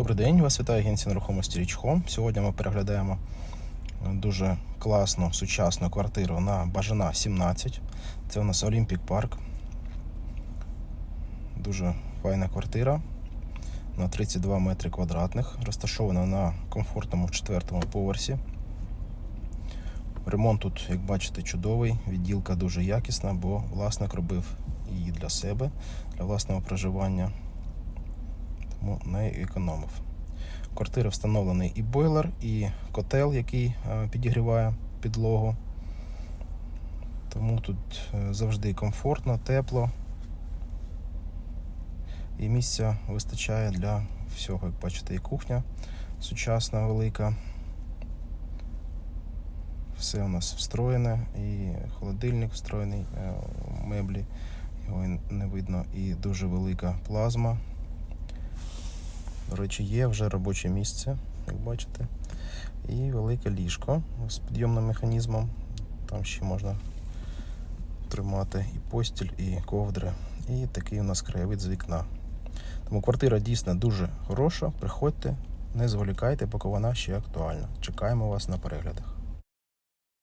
Добрий день, вас вітає агенція нерухомості Річхом. Сьогодні ми переглядаємо дуже класну сучасну квартиру на Бажана 17. Це у нас Олімпік Парк. Дуже файна квартира на 32 метри квадратних, розташована на комфортному четвертому поверсі. Ремонт тут, як бачите, чудовий, відділка дуже якісна, бо власник робив її для себе, для власного проживання тому не економив. В квартирі встановлений і бойлер, і котел, який е, підігріває підлогу. Тому тут е, завжди комфортно, тепло. І місця вистачає для всього, як бачите, і кухня сучасна, велика. Все у нас встроєне, і холодильник встроєний, е, меблі, його не видно, і дуже велика плазма. До речі, є вже робоче місце, як бачите. І велике ліжко з підйомним механізмом. Там ще можна тримати і постіль, і ковдри. І такий у нас краєвид з вікна. Тому квартира дійсно дуже хороша. Приходьте, не зволікайте, поки вона ще актуальна. Чекаємо вас на переглядах.